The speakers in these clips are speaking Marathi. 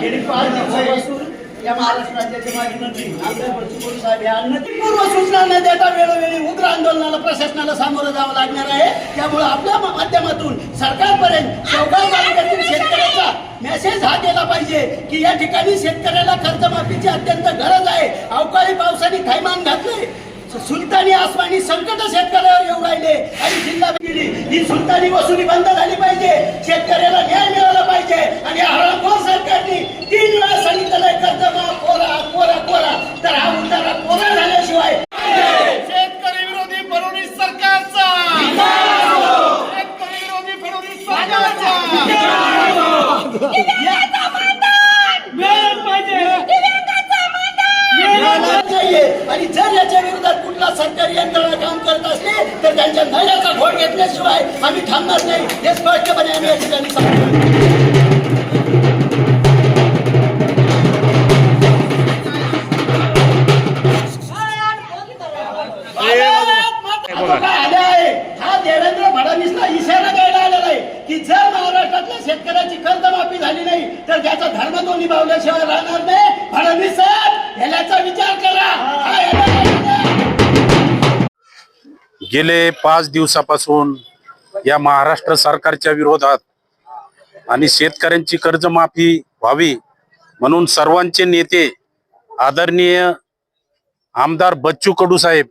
गेली पाच दिवसापासून या महाराष्ट्र राज्याचे माजी मंत्री आमदार साहेब पूर्व सूचना न देता वेळोवेळी उग्र आंदोलनाला प्रशासनाला सामोरं जावं लागणार आहे. त्यामुळे आपल्या माध्यमातून सरकारपर्यंत चौगाव तालुक्यातील शेतकऱ्याचा मेसेज हा गेला पाहिजे की या ठिकाणी शेतकऱ्याला कर्जमाफीची अत्यंत गरज आहे. अवकाळी पावसाने थैमान घातले सुलतानी आसमानी संकट शेतकऱ्यावर येऊ राहिले आणि जिल्हा ही सुलतानी वसुली बंद झाली पाहिजे शेतकऱ्याला न्याय मिळाला पाहिजे आणि हरामखोर सरकारने तीन वेळा सांगितलेलं आहे कर्ज माफ कोरा कोरा कोरा तर हा उतारा कोरा झाल्याशिवाय शेतकरी विरोधी फडणवीस सरकारचा शेतकरी विरोधी फडणवीस सरकारचा मिळाला नाहीये. आणि जर याच्या विरोधात कुठला सरकारी यंत्रणा काम करत असले तर त्यांच्या नळ्याचा घोट घेतल्याशिवाय आम्ही थांबणार नाही. हे स्पष्टपणे आम्ही या ठिकाणी सांगतो. शेतकऱ्याची कर्जमाफी झाली नाही तर त्याचा धर्म तो निभावल्याशिवाय राहणार नाही. फडणवीस साहेब ह्याचा विचार करा. गेले पाच दिवसापासून या महाराष्ट्र सरकारच्या विरोधात आणि शेतकऱ्यांची कर्जमाफी व्हावी म्हणून सर्वांचे नेते आदरणीय आमदार बच्चू कडू साहेब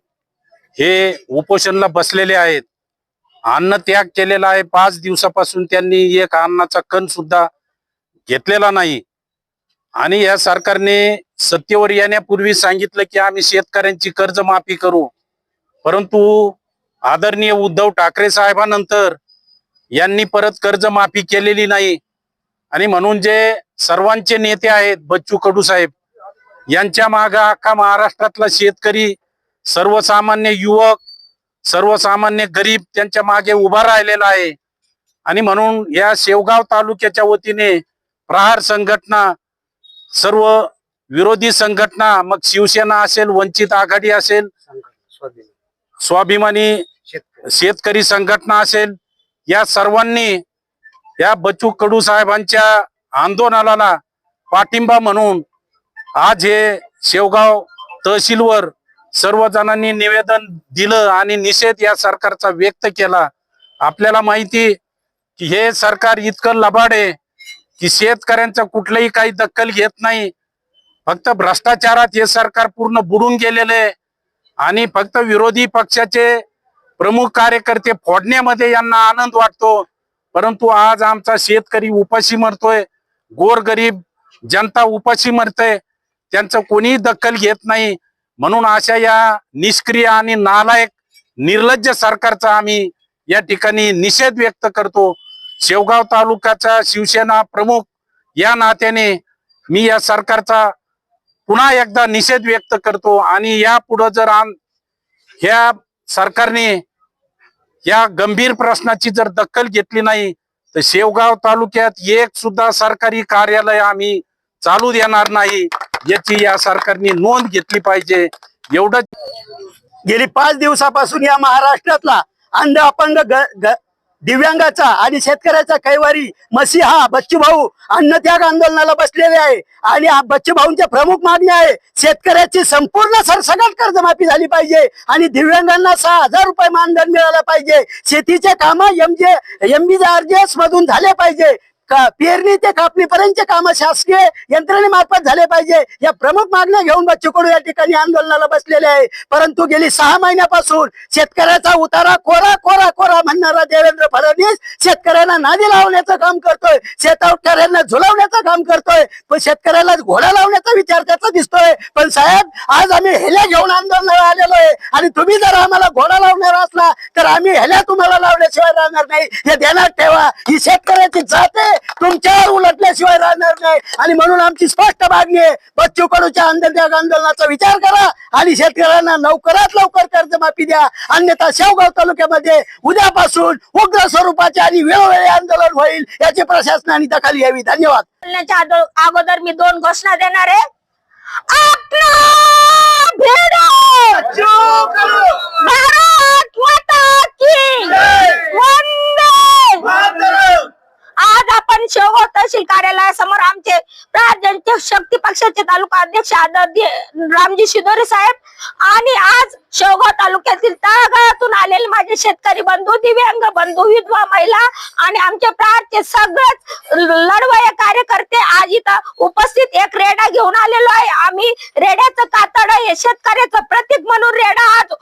हे उपोषणला बसलेले आहेत. अन्न त्याग केलेला आहे. पाच दिवसापासून त्यांनी एक अन्नाचा कण सुद्धा घेतलेला नाही. आणि या सरकारने सत्तेवर येण्यापूर्वी सांगितलं की आम्ही शेतकऱ्यांची कर्जमाफी करू. परंतु आदरणीय उद्धव ठाकरे साहेबांनंतर यांनी परत कर्जमाफी केलेली नाही. आणि म्हणून जे सर्वांचे नेते आहेत बच्चू कडू साहेब यांच्या मागे अख्खा महाराष्ट्रातला शेतकरी सर्वसामान्य युवक सर्वसामान्य गरीब त्यांच्या मागे उभा राहिलेला आहे. आणि म्हणून या शेवगाव तालुक्याच्या वतीने प्रहार संघटना सर्व विरोधी संघटना मग शिवसेना असेल वंचित आघाडी असेल स्वाभिमानी शेतकरी संघटना असेल या सर्वांनी या बच्चू कडू साहेबांच्या आंदोलनाला पाठिंबा म्हणून आज हे शेवगाव तहसीलवर सर्व जणांनी निवेदन दिलं आणि निषेध या सरकारचा व्यक्त केला. आपल्याला माहिती की हे सरकार इतकं लबाड आहे की शेतकऱ्यांचा कुठलंही काही दखल घेत नाही. फक्त भ्रष्टाचारात हे सरकार पूर्ण बुडून गेलेलं आहे. आणि फक्त विरोधी पक्षाचे प्रमुख कार्यकर्ते फोडण्यामध्ये यांना आनंद वाटतो. परंतु आज आमचा शेतकरी उपाशी मरतोय. गोरगरीब जनता उपाशी मरते त्यांचं कोणीही दखल घेत नाही. म्हणून अशा या निष्क्रिय आणि नालायक निर्लज्ज सरकारचा आम्ही या ठिकाणी निषेध व्यक्त करतो. शेवगाव तालुक्याचा शिवसेना प्रमुख या नात्याने मी या सरकारचा पुन्हा एकदा निषेध व्यक्त करतो आणि यापुढं जर आम ह्या सरकारने या गंभीर प्रश्नाची जर दखल घेतली नाही तर शेवगाव तालुक्यात एक सुद्धा सरकारी कार्यालय आम्ही चालू देणार नाही. याची या सरकारने नोंद घेतली पाहिजे. एवढं गेली पाच दिवसापासून या महाराष्ट्रातला अंध अपंग दिव्यांगाचा आणि शेतकऱ्याचा कैवारी मसीहा बच्चूभाऊ अन्नत्याग आंदोलनाला बसलेले आहे. आणि बच्चूभाऊंच्या प्रमुख मागणी आहे शेतकऱ्याची संपूर्ण सरसकट कर्जमाफी झाली पाहिजे आणि दिव्यांगांना सहा हजार रुपये मानधन मिळालं पाहिजे. शेतीचे काम एमजे जे एम मधून झाले पाहिजे. का पेरणी ते कापणीपर्यंतचे काम शासकीय यंत्रणेमार्फत झाले पाहिजे. या प्रमुख मागण्या घेऊन बच्चू कडू या ठिकाणी आंदोलनाला बसलेले आहे. परंतु गेली सहा महिन्यापासून शेतकऱ्याचा उतारा कोरा कोरा कोरा म्हणणारा देवेंद्र फडणवीस शेतकऱ्यांना नादी लावण्याचं काम करतोय. शेतकऱ्यांना झुलवण्याचं काम करतोय. पण शेतकऱ्याला घोडा लावण्याचा विचार त्याचा दिसतोय. पण साहेब आज आम्ही हेल्या घेऊन आंदोलनाला आलेलो आहे. आणि तुम्ही जर आम्हाला घोडा लावणार असला तर आम्ही हेल्या तुम्हाला लावल्याशिवाय राहणार नाही. हे ध्यानात ठेवा. ही शेतकऱ्याची जात आहे. तुमच्यावर उलटल्याशिवाय राहणार नाही. आणि म्हणून आमची स्पष्ट मागणी आहे बच्चू कडूच्या आंदोलनाचा विचार करा आणि शेतकऱ्यांना लवकरात लवकर कर्जमाफी द्या. अन्यथा शेवगाव तालुक्यामध्ये उद्यापासून उग्र स्वरूपाचे आणि वेळोवेळी आंदोलन होईल याची प्रशासनाने दखल घ्यावी. धन्यवाद. अगोदर मी दोन घोषणा देणार आहे आपला भिडो! भारत माता की वंदे आज आज आपण शेवगाव तहसील कार्यालयासमोर शक्ती पक्षाचे तालुका अध्यक्ष आदरणीय रामजी शिदोरे साहेब. आणि आज शेवगाव तालुक्यातील तळागाळातून आलेले माझे शेतकरी बंधू दिव्यांग बंधू विधवा महिला आणि आमचे प्रारचे सगळेच लढवय कार्यकर्ते आज इथं उपस्थित एक रेडा घेऊन आलेलो आहे. आम्ही रेड्याचं कातड हे शेतकऱ्याचं प्रतीक म्हणून रेडा आज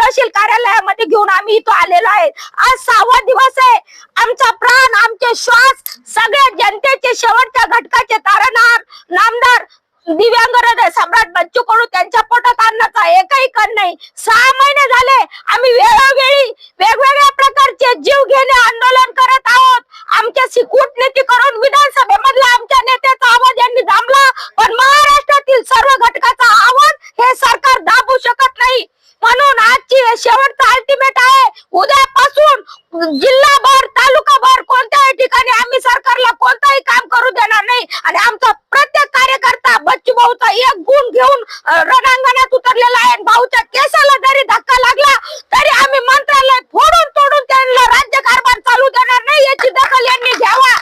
तहसील कार्यालयामध्ये घेऊन आम्ही इथं आलेलो आहे. आज सहावा दिवस आहे. आमचा प्राण आमचे श्वास सगळ्या जनतेचे शेवटच्या घटकाचे तारणार. नामदार दिव्यांग हृदय सम्राट बच्चू कडू त्यांच्या पोटात आणण्याचा एकही कण नाही. सहा महिने झाले आम्ही वेळोवेळी वेगवेगळ्या प्रकारचे जीव घेणे आंदोलन करत आहोत. आमच्या सिकूट कूटनीती करून विधानसभेमधला आमच्या नेत्याचा आवाज यांनी दाबला पण महा सर्व घटकाचा आवाज हे सरकार दाबू शकत नाही म्हणून आजची हे शेवटचं अल्टिमेट आहे उद्यापासून जिल्हाभर तालुकाभर कोणत्याही ठिकाणी आम्ही सरकारला कोणताही काम करू देणार नाही आणि आमचा प्रत्येक कार्यकर्ता बच्चू भाऊचा एक गुण घेऊन रणांगणात उतरलेला आहे आणि भाऊच्या केसाला जरी धक्का लागला तरी आम्ही मंत्रालय फोडून तोडून त्यांना राज्य कारभार चालू देणार नाही याची दखल यांनी घ्यावा.